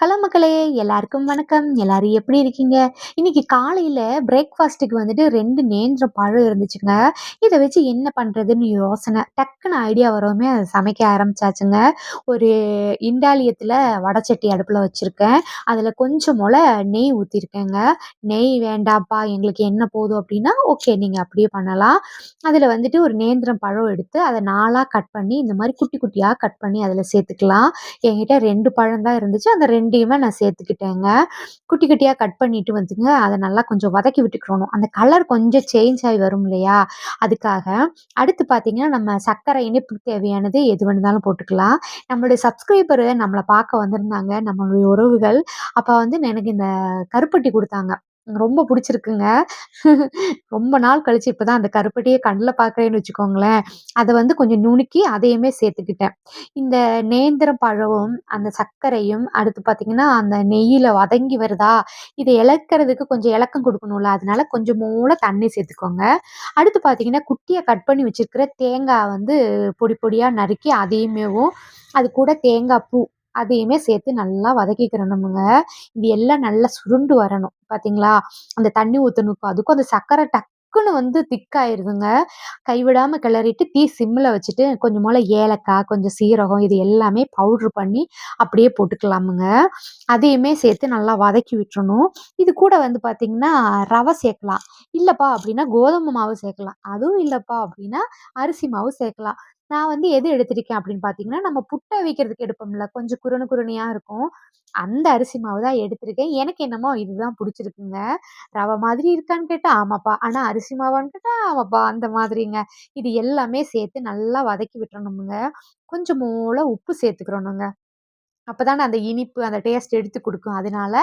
Hello மக்களே எல்லாருக்கும் வணக்கம். எல்லாரும் எப்படி இருக்கீங்க? இன்னைக்கு காலையில் பிரேக்ஃபாஸ்ட்டுக்கு வந்துட்டு ரெண்டு நேந்திர பழம் இருந்துச்சுங்க. இதை வச்சு என்ன பண்ணுறதுன்னு யோசனை. டக்குன்னு ஐடியா வரவுமே அதை சமைக்க ஆரம்பிச்சாச்சுங்க. ஒரு இண்டாலியத்தில் வடச்சட்டி அடுப்பில் வச்சுருக்கேன். அதில் கொஞ்சம் மொளை நெய் ஊற்றிருக்கேங்க நெய் வேண்டாப்பா எங்களுக்கு என்ன போதும் அப்படின்னா ஓகே நீங்கள் அப்படியே பண்ணலாம். அதில் வந்துட்டு ஒரு நேந்திரம் பழம் எடுத்து அதை நாளாக கட் பண்ணி இந்த மாதிரி குட்டி குட்டியாக கட் பண்ணி அதில் சேர்த்துக்கலாம். என்கிட்ட ரெண்டு பழம் தான் இருந்துச்சு. அந்த ரெண்டு ரெண்டையுமே நான் சேர்த்துக்கிட்டேங்க. குட்டி குட்டியாக கட் பண்ணிட்டு வந்துங்க. அதை நல்லா கொஞ்சம் வதக்கி விட்டுக்கிறணும் அந்த கலர் கொஞ்சம் சேஞ்ச் ஆகி வரும் இல்லையா? அதுக்காக அடுத்து பார்த்தீங்கன்னா நம்ம சர்க்கரை இனிப்புக்கு தேவையானது எது வேணுனாலும் போட்டுக்கலாம். நம்மளுடைய சப்ஸ்கிரைபரு நம்மளை பார்க்க வந்திருந்தாங்க. நம்மளுடைய உறவுகள். அப்போ வந்து எனக்கு இந்த கருப்பட்டி கொடுத்தாங்க. ரொம்ப பிடிச்சிருக்குங்க. ரொம்ப நாள் கழிச்சு இப்பதான் அந்த கருப்பட்டியை கண்ணில் பார்க்குறேன்னு வச்சுக்கோங்களேன். அதை வந்து கொஞ்சம் நுணுக்கி அதையுமே சேர்த்துக்கிட்டேன். இந்த நேந்திரம் பழமும் அந்த சர்க்கரையும் அடுத்து பார்த்தீங்கன்னா அந்த நெய்யில் வதங்கி வருதா? இதை இழக்கிறதுக்கு கொஞ்சம் இலக்கம் கொடுக்கணும்ல. அதனால கொஞ்சம் மூளை தண்ணி சேர்த்துக்கோங்க. அடுத்து பார்த்தீங்கன்னா குட்டியை கட் பண்ணி வச்சிருக்கிற தேங்காய் வந்து பொடி பொடியாக நறுக்கி அதையுமேவும் அது கூட தேங்காய் பூ அதையுமே சேர்த்து நல்லா வதக்கிக்கிறணுமுங்க. இது எல்லாம் நல்லா சுருண்டு வரணும். பார்த்தீங்களா அந்த தண்ணி ஊற்றணுக்கும் அதுக்கும் அந்த சர்க்கரை டக்குன்னு வந்து திக்காயிருதுங்க. கைவிடாமல் கிளறிட்டு தீ சிம்மில் வச்சுட்டு கொஞ்சம் போல் ஏலக்காய் கொஞ்சம் சீரகம் இது எல்லாமே பவுட்ரு பண்ணி அப்படியே போட்டுக்கலாமுங்க. அதையுமே சேர்த்து நல்லா வதக்கி விட்டுறணும். இது கூட வந்து பார்த்திங்கன்னா ரவை சேர்க்கலாம். இல்லைப்பா அப்படின்னா கோதுமை மாவு சேர்க்கலாம். அதுவும் இல்லைப்பா அப்படின்னா அரிசி மாவு சேர்க்கலாம். நான் வந்து எது எடுத்திருக்கேன் அப்படின்னு பார்த்தீங்கன்னா நம்ம புட்டை வைக்கிறதுக்கு எடுப்போம்ல. கொஞ்சம் குருணு குறுனியாக இருக்கும். அந்த அரிசி மாவு தான் எடுத்திருக்கேன். எனக்கு என்னமோ இதுதான் பிடிச்சிருக்குங்க. ரவை மாதிரி இருக்கான்னு கேட்டால் ஆமாப்பா. ஆனால் அரிசி மாவான்னு கேட்டால் ஆமாப்பா அந்த மாதிரிங்க. இது எல்லாமே சேர்த்து நல்லா வதக்கி விட்டுறணுமுங்க. கொஞ்சம் மூளை உப்பு சேர்த்துக்கிறணுங்க. அப்போ அப்பதானே அந்த இனிப்பு அந்த டேஸ்ட் எடுத்து கொடுக்கும். அதனால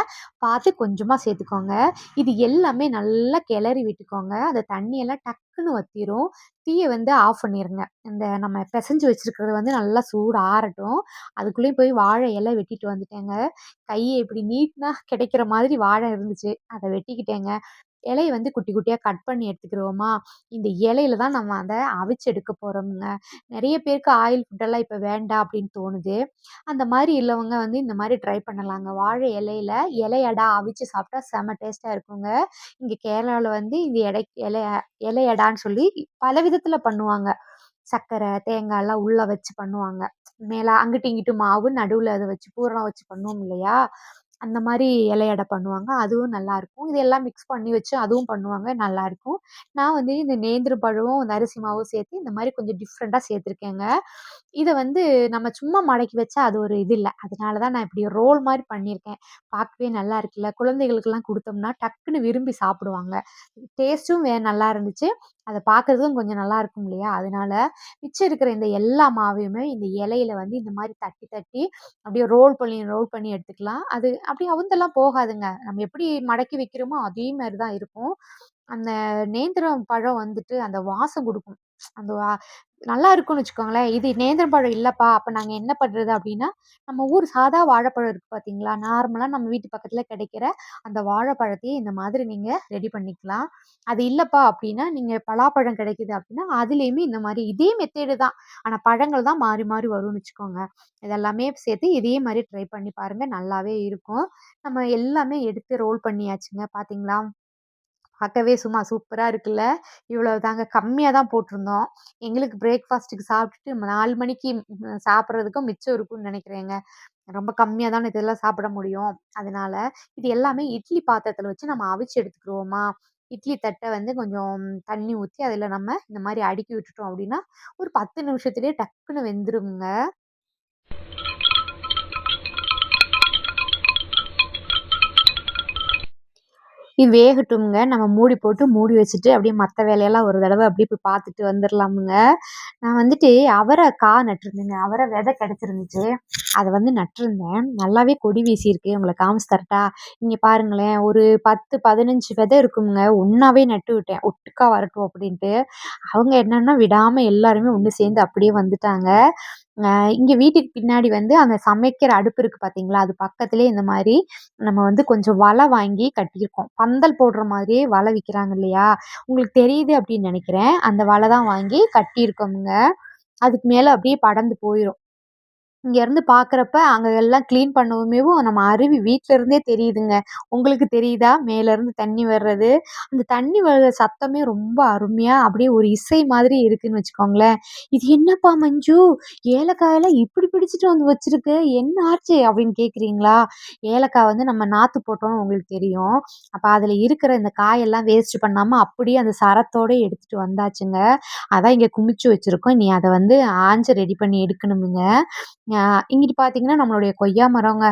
பார்த்து கொஞ்சமாக சேர்த்துக்கோங்க. இது எல்லாமே நல்லா கிளறி விட்டுக்கோங்க. அந்த தண்ணியெல்லாம் டக்குன்னு வத்திரும். தீயை வந்து ஆஃப் பண்ணிடுங்க இந்த நம்ம பிசைஞ்சு வச்சுருக்கிறது வந்து நல்லா சூடு ஆறட்டும். அதுக்குள்ளேயும் போய் வாழை இலை வெட்டிட்டு வந்துட்டேங்க. கையை இப்படி நீட்னா கிடைக்கிற மாதிரி வாழை இருந்துச்சு. அதை வெட்டிக்கிட்டேங்க. இலைய வந்து குட்டி குட்டியாக கட் பண்ணி எடுத்துக்கிருவோமா இந்த இலையில தான் நம்ம அதை அவிச்சு எடுக்க போகிறோமுங்க நிறைய பேருக்கு ஆயில் ஃபுட்டெல்லாம் இப்போ வேண்டாம் அப்படின்னு தோணுது. அந்த மாதிரி இல்லவங்க வந்து இந்த மாதிரி ட்ரை பண்ணலாங்க. வாழை இலையில இலையடா அவிச்சு சாப்பிட்டா செம டேஸ்ட்டாக இருக்குங்க. இங்கே கேரளாவில் வந்து இந்த எடை இலைய இலையடான்னு சொல்லி பல விதத்தில் பண்ணுவாங்க. சர்க்கரை தேங்காய்லாம் உள்ளே வச்சு பண்ணுவாங்க. மேலே அங்கிட்டு இங்கிட்டு மாவு நடுவில் அதை வச்சு பூரணம் வச்சு பண்ணுவோம் இல்லையா? அந்த மாதிரி இலையடை பண்ணுவாங்க. அதுவும் நல்லாயிருக்கும். இது எல்லாம் மிக்ஸ் பண்ணி வச்சு அதுவும் பண்ணுவாங்க. நல்லாயிருக்கும். நான் வந்து இந்த நேந்திர பழமும் இந்த அரிசி மாவும் சேர்த்து இந்த மாதிரி கொஞ்சம் டிஃப்ரெண்ட்டாக சேர்த்துருக்கேங்க. இதை வந்து நம்ம சும்மா மடக்கி வச்சா அது ஒரு இது இல்லை. அதனால தான் நான் இப்படி ரோல் மாதிரி பண்ணியிருக்கேன். பார்க்கவே நல்லா இருக்குல்ல குழந்தைகளுக்கெல்லாம் கொடுத்தோம்னா டக்குன்னு விரும்பி சாப்பிடுவாங்க. டேஸ்ட்டும் வே நல்லா இருந்துச்சு அதை பார்க்குறதுக்கும் கொஞ்சம் நல்லா இருக்கும் இல்லையா? அதனால மிச்சம் இருக்கிற இந்த எல்லா மாவையுமே இந்த இலையில வந்து இந்த மாதிரி தட்டி தட்டி அப்படியே ரோல் பண்ணி ரோல் பண்ணி எடுத்துக்கலாம். அது அப்படியே அவுந்தெல்லாம் போகாதுங்க. நம்ம எப்படி மடக்கி வைக்கிறோமோ அதே மாதிரி தான் இருக்கும். அந்த நேந்திரம் பழம் வந்துட்டு அந்த வாசம் கொடுக்கும். அந்த வா நல்லா இருக்கும்னு வச்சுக்கோங்களேன். இது நேந்திரம் பழம் இல்லைப்பா. அப்போ நாங்கள் என்ன பண்ணுறது அப்படின்னா நம்ம ஊர் சாதா வாழைப்பழம் இருக்குது பார்த்தீங்களா நார்மலாக நம்ம வீட்டு பக்கத்தில் கிடைக்கிற அந்த வாழைப்பழத்தையே இந்த மாதிரி நீங்கள் ரெடி பண்ணிக்கலாம். அது இல்லைப்பா அப்படின்னா நீங்கள் பலாப்பழம் கிடைக்குது அப்படின்னா அதுலேயுமே இந்த மாதிரி இதே மெத்தேடு தான். ஆனால் பழங்கள் தான் மாறி மாறி வரும்னு வச்சுக்கோங்க. இதெல்லாமே சேர்த்து இதே மாதிரி ட்ரை பண்ணி பாருங்கள் நல்லாவே இருக்கும். நம்ம எல்லாமே எடுத்து ரோல் பண்ணியாச்சுங்க. பார்த்தீங்களா பார்க்கவே சும்மா சூப்பராக இருக்குல்ல. இவ்வளோ தாங்க கம்மியாக தான் போட்டிருந்தோம். எங்களுக்கு பிரேக்ஃபாஸ்ட்டுக்கு சாப்பிட்டுட்டு நாலு மணிக்கு சாப்பிட்றதுக்கும் மிச்சம் இருக்கும்னு நினைக்கிறேங்க. ரொம்ப கம்மியாக தான் இதெல்லாம் சாப்பிட முடியும். அதனால இது எல்லாமே இட்லி பாத்திரத்தில் வச்சு நம்ம அவிச்சு எடுத்துக்கிடுவோமா இட்லி தட்டை வந்து கொஞ்சம் தண்ணி ஊற்றி அதில் நம்ம இந்த மாதிரி அடுக்கி விட்டுட்டோம் அப்படின்னா ஒரு பத்து நிமிஷத்துலேயே டக்குன்னு வெந்துருங்க. இது வேகட்டும்ங்க. நம்ம மூடி போட்டு மூடி வச்சுட்டு அப்படியே மற்ற வேலையெல்லாம் ஒரு தடவை அப்படியே போய் பார்த்துட்டு வந்துடலாமுங்க நான் வந்துட்டு அவரை கா நட்டிருந்தேங்க. அவரை விதை கிடச்சிருந்துச்சு. அதை வந்து நட்டிருந்தேன். நல்லாவே கொடி வீசியிருக்கு. உங்களை காமிச்சு தரட்டா. இங்கே பாருங்களேன். ஒரு பத்து பதினஞ்சு விதை இருக்குங்க ஒன்றாவே நட்டு விட்டேன். ஒட்டுக்கா வரட்டும் அப்படின்ட்டு. அவங்க என்னென்னா விடாமல் எல்லாருமே ஒன்று சேர்ந்து அப்படியே வந்துட்டாங்க. இங்கே வீட்டுக்கு பின்னாடி வந்து அந்த சமைக்கிற அடுப்பு இருக்குது பார்த்தீங்களா அது பக்கத்துலேயே இந்த மாதிரி நம்ம வந்து கொஞ்சம் வலை வாங்கி கட்டியிருக்கோம். பந்தல் போடுற மாதிரியே வலை விற்கிறாங்க இல்லையா? உங்களுக்கு தெரியுது அப்படின்னு நினைக்கிறேன். அந்த வலை தான் வாங்கி கட்டியிருக்கோமுங்க. அதுக்கு மேலே அப்படியே படர்ந்து போயிடும் இங்கேருந்து பார்க்குறப்ப அங்கே எல்லாம் க்ளீன் பண்ணவுமேவும் நம்ம அருவி வீட்ல இருந்தே தெரியுதுங்க. உங்களுக்கு தெரியுதா? மேலேருந்து தண்ணி வர்றது. அந்த தண்ணி வர்ற சத்தமே ரொம்ப அருமையாக அப்படியே ஒரு இசை மாதிரி இருக்குதுன்னு வச்சுக்கோங்களேன். "இது என்னப்பா மஞ்சு? ஏலக்காயெல்லாம் இப்படி பிடிச்சிட்டு வந்து வச்சுருக்கு என்ன ஆச்சு?" அப்படின்னு கேட்குறீங்களா? ஏலக்காய் வந்து நம்ம நாற்று போட்டோம்னு உங்களுக்கு தெரியும். அப்போ அதில் இருக்கிற இந்த காயெல்லாம் வேஸ்ட் பண்ணாமல் அப்படியே அந்த சரத்தோடு எடுத்துகிட்டு வந்தாச்சுங்க. அதான் இங்கே குமிச்சு வச்சுருக்கோம் நீ அதை வந்து ஆஞ்சு ரெடி பண்ணி எடுக்கணுமுங்க. இங்கிட்டு பார்த்தீங்கன்னா, நம்மளுடைய கொய்யா மரங்க.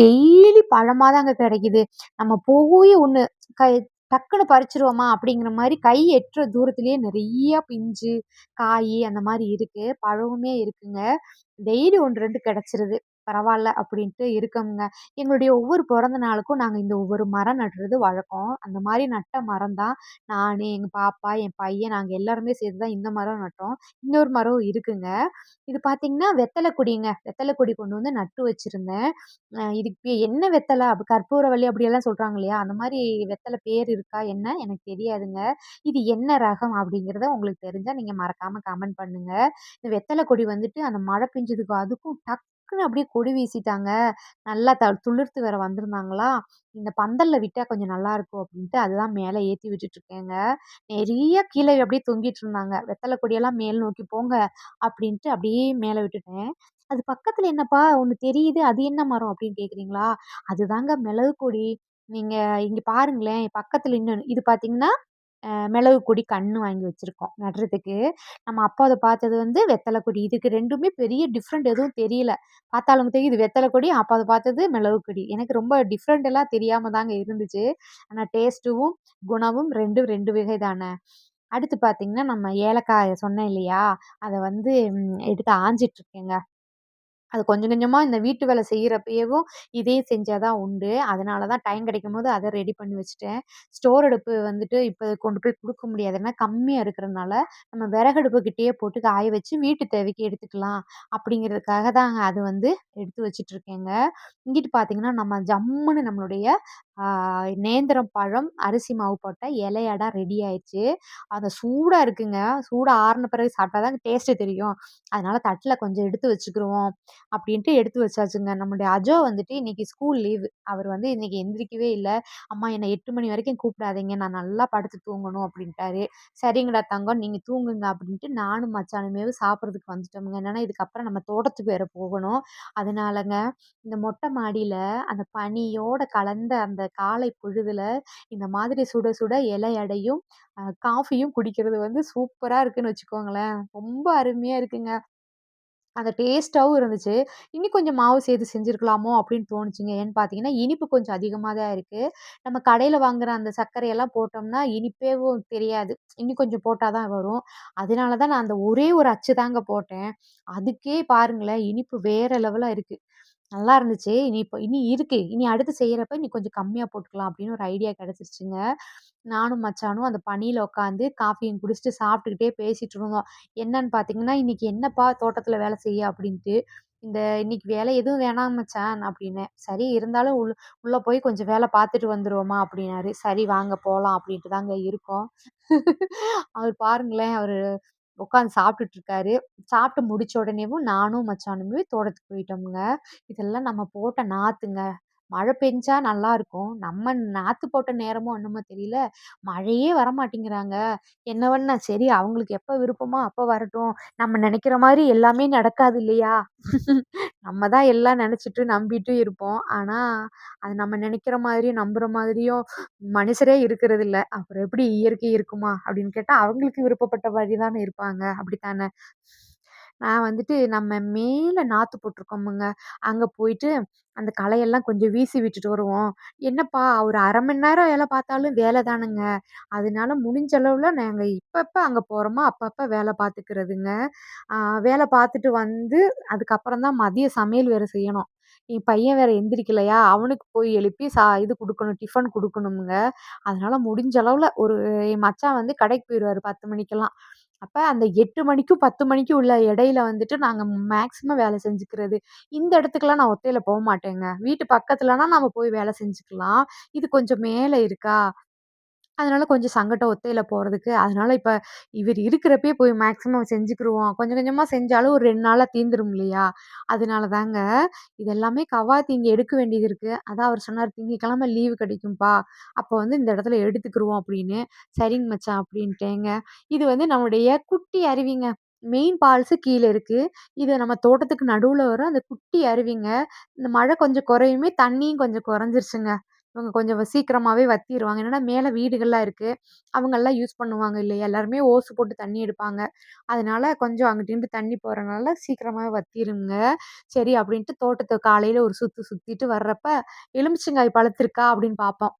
டெய்லி பழமாக தாங்க கிடைக்குது. நம்ம போய் ஒன்று கை டக்குனு பறிச்சிருவோமா அப்படிங்கிற மாதிரி கை எட்டுற தூரத்துலேயே நிறைய பிஞ்சு, காய் அந்த மாதிரி இருக்குது பழமுமே இருக்குங்க. டெய்லி ஒன்று ரெண்டு கிடச்சிருது பரவாயில்ல அப்படின்ட்டு இருக்கோம்ங்க. எங்களுடைய ஒவ்வொரு பிறந்த நாளுக்கும் நாங்கள் இந்த ஒவ்வொரு மரம் நடுறது வழக்கம். அந்த மாதிரி நட்ட மரம் தான் நான் எங்கள் பாப்பா, என் பையன் நாங்கள் எல்லாருமே சேர்ந்து தான் இந்த மரம் நட்டோம். இன்னொரு மரம் இருக்குங்க. இது பார்த்தீங்கன்னா, வெத்தலை கொடிங்க. வெத்தலை கொடி கொண்டு வந்து நட்டு வச்சுருந்தேன் இதுக்கு என்ன வெத்தலை கற்பூர கற்பூரவள்ளி அப்படியெல்லாம் சொல்கிறாங்க இல்லையா? அந்த மாதிரி வெத்தலை பேர் இருக்கா என்ன? எனக்கு தெரியாதுங்க. இது என்ன ரகம்? அப்படிங்கிறத உங்களுக்கு தெரிஞ்சால் நீங்கள் மறக்காமல் கமெண்ட் பண்ணுங்கள் இந்த வெத்தலை கொடி வந்துட்டு அந்த மழை பிஞ்சதுக்கு அதுக்கும் டக் டக்குன்னு அப்படியே கொடி வீசிட்டாங்க. நல்லா த துளிர்த்து வேற வந்திருந்தாங்களா, இந்த பந்தலில் விட்டால் கொஞ்சம் நல்லாயிருக்கும் அப்படின்ட்டு அதுதான் மேலே ஏற்றி விட்டுட்டுருக்கேங்க. நிறைய கீழே அப்படியே தொங்கிட்டு இருந்தாங்க. வெத்தலை கொடியெல்லாம் மேல் நோக்கி போங்க" அப்படின்ட்டு அப்படியே மேலே விட்டுட்டேன். அது பக்கத்தில் என்னப்பா ஒன்று தெரியுது, அது என்ன மரம் அப்படின்னு கேட்குறீங்களா? அதுதாங்க மிளகு கொடி. நீங்கள் இங்கே பாருங்களேன், பக்கத்தில் இன்னொன்று இது பார்த்தீங்கன்னா, மிளகு கொடி கன்று வாங்கி வச்சுருக்கோம் நடுறதுக்கு. நம்ம அப்போ அதை பார்த்தது வந்து வெத்தலை கொடி. இதுக்கு ரெண்டுமே பெரிய டிஃப்ரெண்ட் எதுவும் தெரியல. பார்த்தாலும் தெரியும் இது கொடி, அப்போ அதை பார்த்தது மிளகு கொடி. எனக்கு ரொம்ப டிஃப்ரெண்ட் எல்லாம் தெரியாமல் தாங்க இருந்துச்சு. ஆனால் டேஸ்ட்டும், குணமும் 2ம் 2 வகை தானே. அடுத்து பார்த்தீங்கன்னா, நம்ம ஏலக்காயை சொன்னேன் இல்லையா? அதை வந்து எடுத்து ஆஞ்சிட்ருக்கேங்க அது கொஞ்சம் கொஞ்சமாக இந்த வீட்டு வேலை செய்கிறப்பயும் இதே செஞ்சால் தான் உண்டு. அதனால தான் டைம் கிடைக்கும்போது அதை ரெடி பண்ணி வச்சுட்டேன். ஸ்டோர் அடுப்பு வந்துட்டு இப்போ கொண்டு போய் கொடுக்க முடியாது. ஏன்னா கம்மியாக இருக்கிறனால, நம்ம விறகடுப்பு கிட்டயே போட்டு காய வச்சு வீட்டு தேவைக்கு எடுத்துக்கலாம். அப்படிங்கிறதுக்காக தாங்க அது வந்து எடுத்து வச்சுட்டுருக்கேங்க. இங்கிட்டு பார்த்தீங்கன்னா, நம்ம ஜம்முன்னு நம்மளுடைய நேந்திரம் பழம், அரிசி மாவு போட்ட இலையடா ரெடி ஆயிடுச்சு அது சூடாக இருக்குங்க. சூடாக ஆறுன பிறகு சாப்பிட்டா தான் டேஸ்ட்டு தெரியும். அதனால தட்டில் கொஞ்சம் எடுத்து வச்சுக்கிருவோம். அப்படின்ட்டு எடுத்து வச்சாச்சுங்க. நம்முடைய அஜோ வந்துட்டு இன்னைக்கு ஸ்கூல் லீவு. அவர் வந்து இன்னைக்கு எந்திரிக்கவே இல்லை "அம்மா என்னை எட்டு மணி வரைக்கும் கூப்பிடாதீங்க. நான் நல்லா படுத்து தூங்கணும்" அப்படின்ட்டாரு. "சரிங்கடா தங்கம், நீங்கள் தூங்குங்க" அப்படின்ட்டு நானும் மச்சானுமேவும் சாப்பிட்றதுக்கு வந்துட்டோமுங்க என்னன்னா இதுக்கப்புறம் நம்ம தோட்டத்துக்கு வேற போகணும். அதனாலங்க இந்த மொட்டை மாடியில் அந்த பனியோட கலந்த அந்த காலை பொழுதுல இந்த மாதிரி சுட சுட இலையடையும் காஃபியும் குடிக்கிறது வந்து சூப்பராக இருக்குன்னு வச்சுக்கோங்களேன். ரொம்ப அருமையாக இருக்குங்க. அந்த டேஸ்ட்டாகவும் இருந்துச்சு. இன்னும் கொஞ்சம் மாவு சேர்த்து செஞ்சுருக்கலாமோ அப்படின்னு தோணுச்சுங்க. ஏன்னு பார்த்தீங்கன்னா, இனிப்பு கொஞ்சம் அதிகமாக தான் இருக்குது நம்ம கடையில் வாங்குற அந்த சர்க்கரையெல்லாம் போட்டோம்னா, இனிப்பேவும் தெரியாது. இன்னும் கொஞ்சம் போட்டால் தான் வரும். அதனால தான் நான் அந்த ஒரே ஒரு அச்சு தாங்க போட்டேன். அதுக்கே பாருங்களேன், இனிப்பு வேற லெவலாக இருக்குது நல்லா இருந்துச்சு. இனி இப்போ இனி இருக்கு. இனி அடுத்து செய்யறப்ப இனி கொஞ்சம் கம்மியா போட்டுக்கலாம் அப்படின்னு ஒரு ஐடியா கிடைச்சிருச்சுங்க. நானும் மச்சானும் அந்த பனியில உட்காந்து காஃபியும் குடிச்சிட்டு சாப்பிட்டுக்கிட்டே பேசிட்டு இருந்தோம். என்னன்னு பார்த்தீங்கன்னா, "இன்னைக்கு என்னப்பா தோட்டத்துல வேலை செய்ய?" அப்படின்ட்டு. இந்த "இன்னைக்கு வேலை எதுவும் வேணாம் மச்சான்" அப்படின்னேன். "சரி இருந்தாலும் உள் உள்ள போய் கொஞ்சம் வேலை பார்த்துட்டு வந்துருவோமா" அப்படின்னாரு. "சரி வாங்க போலாம்" அப்படின்ட்டு தாங்க இருக்கோம். அவர் பாருங்களேன், அவரு உட்காந்து சாப்பிட்டுட்டு இருக்காரு. சாப்பிட்டு முடிச்ச உடனேவும் நானும் மச்சானுமே தோட்டத்துக்கு போயிட்டோமுங்க இதெல்லாம் நம்ம போட்ட நாத்துங்க. மழை பெஞ்சா நல்லாருக்கும். நம்ம நாத்து போட்ட நேரமோ என்னமோ தெரியல. மழையே வரமாட்டேங்கிறாங்க. என்ன பண்ண சரி அவங்களுக்கு எப்போ விருப்பமோ அப்போ வரட்டும். நம்ம நினைக்கிற மாதிரி எல்லாமே நடக்காது இல்லையா? நம்ம தான் எல்லாம் நினச்சிட்டு நம்பிட்டு இருப்போம். ஆனால் அது நம்ம நினைக்கிற மாதிரியும், நம்புகிற மாதிரியும் மனுஷரே இருக்கிறதில்ல. அப்புறம் எப்படி இயற்கை இருக்குமா? அப்படின்னு கேட்டால் அவங்களுக்கு விருப்பப்பட்ட மாதிரி தானே இருப்பாங்க. அப்படித்தானே? நான் வந்துட்டு நம்ம மேலே நாற்று போட்டிருக்கோமுங்க அங்கே போயிட்டு அந்த களையெல்லாம் கொஞ்சம் வீசி விட்டுட்டு வருவோம். என்னப்பா ஒரு அரை மணி நேரம் வேலை பார்த்தாலும் வேலை தானுங்க அதனால முடிஞ்ச அளவில் நாங்கள் இப்பப்போ அங்கே போகிறோமோ அப்பப்போ வேலை பார்த்துக்கிறதுங்க. வேலை பார்த்துட்டு வந்து அதுக்கப்புறம் தான் மதிய சமையல் வேறு செய்யணும். என் பையன் வேற எந்திரிக்கலையா, அவனுக்கு போய் எழுப்பி சா இது கொடுக்கணும் டிஃபன் கொடுக்கணுமுங்க அதனால முடிஞ்ச அளவில் ஒரு என் மச்சான் வந்து கடைக்கு போயிடுவார் பத்து மணிக்கெல்லாம். அப்போ அந்த 8 மணிக்கும் 10 மணிக்கும் உள்ள இடையில வந்துட்டு நாங்க மேக்ஸிமம் வேலை செஞ்சுக்கிறது. இந்த இடத்துக்குலாம் நான் ஒத்தையில போமாட்டேங்க. வீட்டு பக்கத்துலனா நம்ம போய் வேலை செஞ்சுக்கலாம். இது கொஞ்சம் மேல இருக்கா, அதனால கொஞ்சம் சங்கடம் ஒத்தையில போறதுக்கு. அதனால இப்ப இவரு இருக்கிறப்பயே போய் மேக்ஸிமம் செஞ்சுக்குருவோம். கொஞ்சம் கொஞ்சமா செஞ்சாலும் ஒரு 2 நாள்ல தீந்துரும் இல்லையா? அதனால தாங்க. இது எல்லாமே கவாத்து இங்க எடுக்க வேண்டியது இருக்கு. அதான் அவர் சொன்னாரு, "திங்கட்கிழமை லீவு கிடைக்கும்பா. அப்போ வந்து இந்த இடத்துல எடுத்துக்குருவோம்" அப்படின்னு. "சரிங்க மச்சான்" அப்படின்ட்டேங்க. இது வந்து நம்முடைய குட்டி அருவிங்க. மெயின் ஃபால்ஸு கீழ இருக்கு. இது நம்ம தோட்டத்துக்கு நடுவுல வரும் அந்த குட்டி அருவிங்க. இந்த மழை கொஞ்சம் குறையுமே தண்ணியும் கொஞ்சம் குறைஞ்சிருச்சுங்க. இவங்க கொஞ்சம் சீக்கிரமாகவே வத்திடுவாங்க என்னென்னா மேலே வீடுகள்லாம் இருக்குது அவங்கெல்லாம் யூஸ் பண்ணுவாங்க இல்லையா? எல்லாருமே ஓசு போட்டு தண்ணி எடுப்பாங்க. அதனால கொஞ்சம் அங்கிட்டு தண்ணி போகிறனால சீக்கிரமாகவே வத்திருங்க. சரி அப்படின்ட்டு தோட்டத்தை காலையில் ஒரு சுற்று சுற்றிட்டு வர்றப்ப, எலுமிச்சங்காய் பழுத்திருக்கா அப்படின்னு பார்ப்போம்.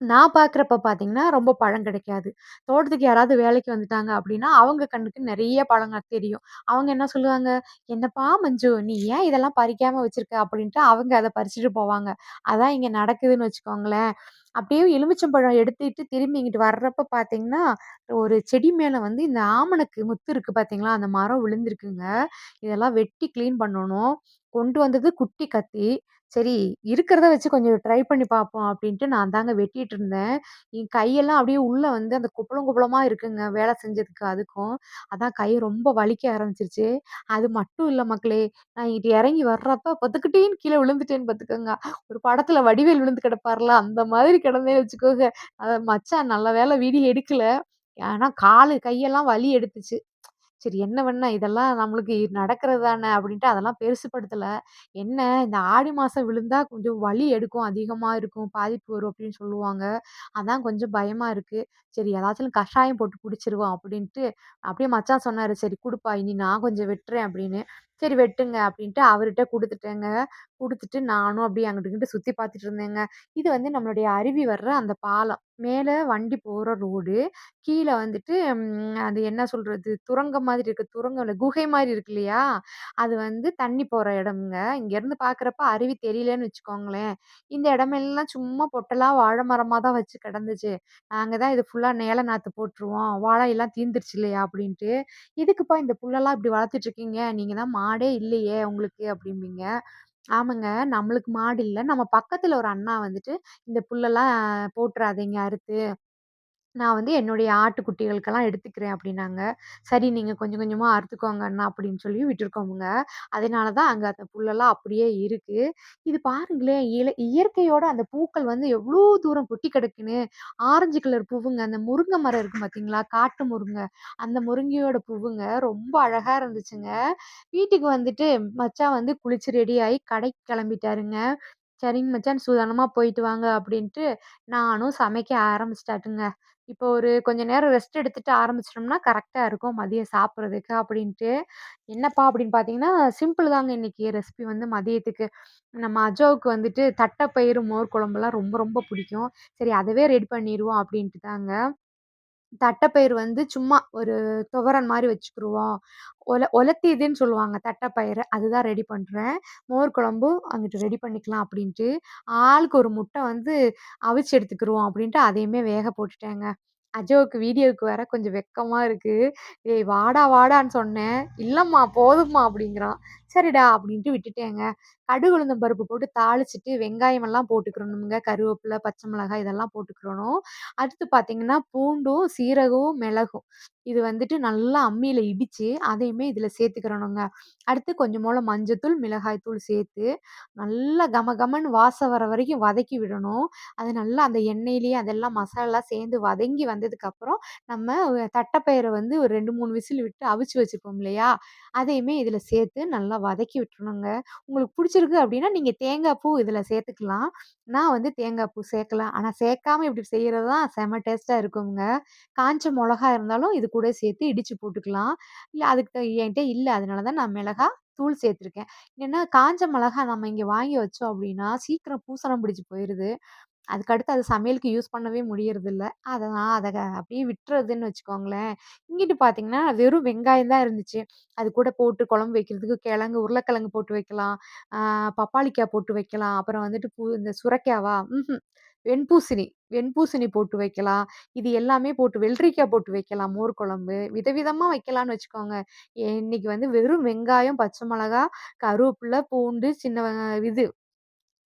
நான் பார்க்குறப்ப பார்த்தீங்கன்னா, ரொம்ப பழம் கிடைக்காது. தோட்டத்துக்கு யாராவது வேலைக்கு வந்துட்டாங்க அப்படின்னா, அவங்க கண்ணுக்கு நெறைய பழங்க தெரியும். அவங்க என்ன சொல்லுவாங்க, "என்னப்பா மஞ்சு, நீ ஏன் இதெல்லாம் பறிக்காம வச்சிருக்க?" அப்படின்ட்டு அவங்க அத பறிச்சுட்டு போவாங்க. அதான் இங்க நடக்குதுன்னு வச்சுக்கோங்களேன். அப்படியே எலுமிச்சம்பழம் எடுத்துட்டு திரும்பி இங்கிட்டு வர்றப்ப பார்த்தீங்கன்னா, ஒரு செடி மேல வந்து இந்த ஆமணக்கு முத்து இருக்கு பார்த்தீங்களா, அந்த மரம் விழுந்திருக்குங்க. இதெல்லாம் வெட்டி கிளீன் பண்ணணும். கொண்டு வந்தது குட்டி கத்தி. சரி, இருக்கிறத வச்சு கொஞ்சம் ட்ரை பண்ணி பார்ப்போம் அப்படின்ட்டு நான் தாங்க வெட்டிட்டு இருந்தேன். என் கையெல்லாம் அப்படியே உள்ள வந்து அந்த கொப்பளம் கொப்பளமா இருக்குங்க, வேலை செஞ்சதுக்கு அதுக்கும். அதான் கை ரொம்ப வலிக்க ஆரம்பிச்சுருச்சு. அது மட்டும் இல்ல மக்களே, நான் இங்கிட்டு இறங்கி வர்றப்ப பொத்துக்கிட்டீன்னு கீழ விழுந்துட்டேன்னு பார்த்துக்கோங்க. ஒரு படத்துல வடிவேல் விழுந்து கிடப்பார்ல, அந்த மாதிரி கிடந்தேன்னு வச்சுக்கோங்க. அ மச்சான் நல்ல வேளை வீடியோ எடுக்கல. ஆனா காலு, கையெல்லாம் வலி எடுத்துச்சு. சரி என்ன பண்ண இதெல்லாம் நம்மளுக்கு நடக்கிறது தானே அப்படின்ட்டு அதெல்லாம் பெருசுப்படுத்தல. என்ன இந்த ஆடி மாசம் விழுந்தா கொஞ்சம் வலி எடுக்கும், அதிகமா இருக்கும், பாதிப்பு வரும் அப்படின்னு சொல்லுவாங்க. அதான் கொஞ்சம் பயமா இருக்கு. சரி ஏதாச்சும் கஷாயம் போட்டு குடிச்சிருவோம் அப்படின்ட்டு, அப்படியே மச்சான் சொன்னாரு, "சரி குடுப்பா இனி நான் கொஞ்சம் வெட்டுறேன்" அப்படின்னு. சரி வெட்டுங்க அப்படின்ட்டு அவர்கிட்ட குடுத்துட்டேங்க. குடுத்துட்டு நானும் அப்படியே அங்கிட்டு இங்கிட்டு சுத்தி பார்த்துட்டு இருந்தேங்க. இது வந்து நம்மளுடைய அருவி வர்ற அந்த பாலம். மேல வண்டி போற ரோடு. கீழ வந்துட்டு ம் அது என்ன சொல்றது? துரங்கம் மாதிரி இருக்கு. துரங்கம் இல்ல, குகை மாரி இருக்கு இல்லையா? அது வந்து தண்ணி போற இடம்ங்க. இங்கேருந்து பார்க்குறப்ப அருவி தெரியலன்னு வச்சுக்கோங்களேன். இந்த இடமெல்லாம் சும்மா பொட்டலா வாழை மரமா தான் வச்சு கிடந்துச்சு. நாங்க தான் இது ஃபுல்லா நேல நாத்து போட்டுருவோம். வாழையெல்லாம் தீந்துருச்சு இல்லையா? அப்படின்ட்டு. "எதுக்குப்பா இந்த புல்லெல்லாம் இப்படி வளர்த்துட்டு இருக்கீங்க? நீங்க தான் மாடே இல்லையே உங்களுக்கு" அப்படிம்பீங்க. ஆமாங்க. நம்மளுக்கு மாடு இல்ல. நம்ம பக்கத்துல ஒரு அண்ணா வந்துட்டு, "இந்த புல்லெல்லாம் போட்டுறாதீங்க அறுத்து. நான் வந்து என்னுடைய ஆட்டுக்குட்டிகளுக்கெல்லாம் எடுத்துக்கிறேன் அப்படின்னாங்க சரி நீங்க கொஞ்சம் கொஞ்சமா அறுத்துக்கோங்க அண்ணா அப்படின்னு சொல்லி விட்டுருக்கோமுங்க. அதனால தான் அங்க அந்த புல்லெல்லாம் அப்படியே இருக்கு. இது பாருங்களேன், இல இயற்கையோட அந்த பூக்கள் வந்து எவ்ளோ தூரம் கொட்டி கிடக்குன்னு. ஆரஞ்சு கலர் பூவுங்க. அந்த முருங்க மரம் இருக்கு பார்த்தீங்களா? காட்டு முருங்க. அந்த முருங்கையோட பூவுங்க. ரொம்ப அழகா இருந்துச்சுங்க. வீட்டுக்கு வந்துட்டு மச்சான் வந்து குளிச்சு ரெடி கடைக்கு கிளம்பிட்டாருங்க. சரிங்க மச்சான் சூதானமா போயிட்டு வாங்க அப்படின்ட்டு, நானும் சமைக்க ஆரம்பிச்சுட்டாட்டுங்க. இப்போ ஒரு கொஞ்ச நேரம் ரெஸ்ட் எடுத்துட்டு ஆரம்பிச்சிட்டோம்னா, கரெக்ட்டா இருக்கும் மதியம் சாப்பிடுறதுக்கு அப்படின்ட்டு. என்னப்பா அப்படின்னு பார்த்தீங்கன்னா, சிம்பிள் தாங்க இன்னைக்கு ரெசிபி வந்து மதியத்துக்கு. நம்ம அஜோவுக்கு வந்துட்டு தட்டப்பயிறு மோர் குழம்புலாம் ரொம்ப ரொம்ப பிடிக்கும். சரி அதவே ரெடி பண்ணிருவோம் அப்படின்ட்டு தாங்க. தட்டைப்பயிறு வந்து சும்மா ஒரு துவரன் மாதிரி வச்சுக்கிடுவோம் ஒல ஒலத்திதுன்னு சொல்லுவாங்க தட்டைப்பயிறு அதுதான் ரெடி பண்ணுறேன் மோர் குழம்பு அங்கிட்டு ரெடி பண்ணிக்கலாம் அப்படின்ட்டு. ஆளுக்கு ஒரு முட்டை வந்து அவிச்சு எடுத்துக்கிருவோம் அப்படின்ட்டு அதையுமே வேக போட்டுட்டேங்க. அஜோவுக்கு வீடியோவுக்கு வேற கொஞ்சம் வெக்கமாக இருக்குது "ஏய் வாடா வாடான்னு சொன்னேன். இல்லைம்மா போதும்மா" அப்படிங்கிறான். சரிடா அப்படின்ட்டு விட்டுட்டேங்க. கடுகு உளுந்தம் பருப்பு போட்டு தாளிச்சிட்டு வெங்காயம் எல்லாம் போட்டுக்கிறணுங்க. கருவேப்பிலை பச்சை மிளகாய் இதெல்லாம் போட்டுக்கிறணும். அடுத்து பார்த்தீங்கன்னா, பூண்டும், சீரகமும், மிளகும். இது வந்துட்டு நல்லா அம்மியில் இடித்து அதையுமே இதில் சேர்த்துக்கிறணுங்க. அடுத்து கொஞ்சம் போல மஞ்சத்தூள், மிளகாய் தூள் சேர்த்து, நல்லா கம கமன்னு வாசம் வர வரைக்கும் வதக்கி விடணும். அது நல்லா அந்த எண்ணெயிலேயே அதெல்லாம் மசாலாலாம் சேர்ந்து வதங்கி வந்ததுக்கப்புறம், நம்ம தட்டைப்பயிரை வந்து ஒரு 2, 3 விசில் விட்டு அவிச்சு வச்சுருப்போம் இல்லையா? அதையுமே இதில் சேர்த்து நல்லா வதக்கி விட்டுருணுங்க உங்களுக்கு பிடிச்சிருக்கு அப்படின்னா நீங்கள் தேங்காய் பூ இதில் சேர்த்துக்கலாம். நான் வந்து தேங்காய் பூ சேர்க்கலாம் ஆனால் சேர்க்காம இப்படி செய்கிறது தான் செம்ம டேஸ்ட்டாக இருக்குங்க. காஞ்ச மிளகா இருந்தாலும் இது கூட சேர்த்து இடித்து போட்டுக்கலாம். இல்லை அதுக்கு என்கிட்ட இல்லை அதனால தான் நான் மிளகா தூள் சேர்த்துருக்கேன். என்னென்னா காஞ்ச மிளகா நம்ம இங்கே வாங்கி வச்சோம் அப்படின்னா சீக்கிரம் பூசணம் பிடிச்சி போயிடுது அதுக்கடுத்து அது சமையலுக்கு யூஸ் பண்ணவே முடியறதில்ல. அதை நான் அதை அப்படியே விட்டுறதுன்னு வச்சுக்கோங்களேன். இங்கிட்டு பார்த்தீங்கன்னா, வெறும் வெங்காயம் தான் இருந்துச்சு. அது கூட போட்டு குழம்பு வைக்கிறதுக்கு கிழங்கு, உருளைக்கிழங்கு போட்டு வைக்கலாம். பப்பாளிக்காய் போட்டு வைக்கலாம். அப்புறம் வந்துட்டு பூ இந்த சுரைக்காவா? ம் வெண்பூசணி வெண்பூசணி போட்டு வைக்கலாம். இது எல்லாமே போட்டு வெள்ளரிக்காய் போட்டு வைக்கலாம் மோர் குழம்பு. விதவிதமாக வைக்கலாம்னு வச்சுக்கோங்க. இன்னைக்கு வந்து வெறும் வெங்காயம், பச்சை மிளகா, கருவேப்பில, பூண்டு, சின்ன இது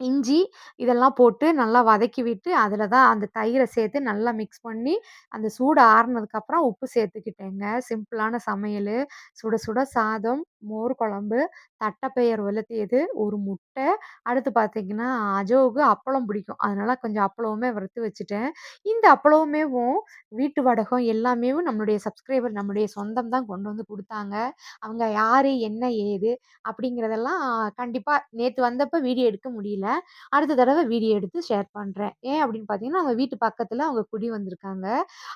இஞ்சி இதெல்லாம் போட்டு நல்லா வதக்கி விட்டு, அதில் தான் அந்த தயிரை சேர்த்து நல்லா மிக்ஸ் பண்ணி, அந்த சூடு ஆறுனதுக்கப்புறம் உப்பு சேர்த்துக்கிட்டேங்க. சிம்பிளான சமையல் சுட சுட சாதம், மோர் குழம்பு, தட்டப்பயிர் வலுத்தியது ஒரு முட்டை, அடுத்து பார்த்தீங்கன்னா, அஜோவுக்கு அப்பளம் பிடிக்கும். அதனால கொஞ்சம் அப்பளமுமே வறுத்து வச்சுட்டேன். இந்த அப்பளமுமேவும் வீட்டு வடகம் எல்லாமேவும் நம்மளுடைய சப்ஸ்கிரைபர், நம்முடைய சொந்தம் தான் கொண்டு வந்து குடுத்தாங்க. அவங்க யாரு, என்ன, ஏது அப்படிங்கிறதெல்லாம் கண்டிப்பா நேத்து வந்தப்ப வீடியோ எடுக்க முடியல. அடுத்த தடவ வீடியோ எடுத்து ஷேர் பண்றேன். ஏன் அப்படின்னு பார்த்தீங்கன்னா, அவங்க வீட்டு பக்கத்துல அவங்க குடி வந்திருக்காங்க.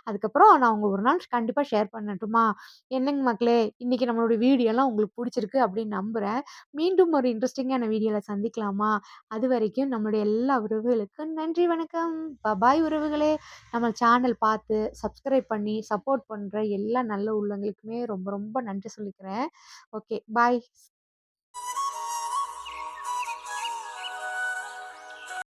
அதுக்கப்புறம் நான் அவங்க ஒரு நாள் கண்டிப்பா ஷேர் பண்ணட்டுமா? என்னங்க மக்களே, இன்னைக்கு நம்மளோட வீடியோலாம் உங்களுக்கு பிடிச்சிருக்கு அப்படின்னு நம்புகிறேன் மீண்டும் ஒரு இன்ட்ரெஸ்டிங்கான வீடியோவில் சந்திக்கலாமா? அது வரைக்கும் நம்மளுடைய எல்லா உறவுகளுக்கும் நன்றி, வணக்கம். பபாய் உறவுகளே! நம்ம சேனல் பார்த்து, சப்ஸ்கிரைப் பண்ணி, சப்போர்ட் பண்ணுற எல்லா நல்ல உள்ளங்களுக்குமே ரொம்ப ரொம்ப நன்றி சொல்லிக்கிறேன். Okay, bye.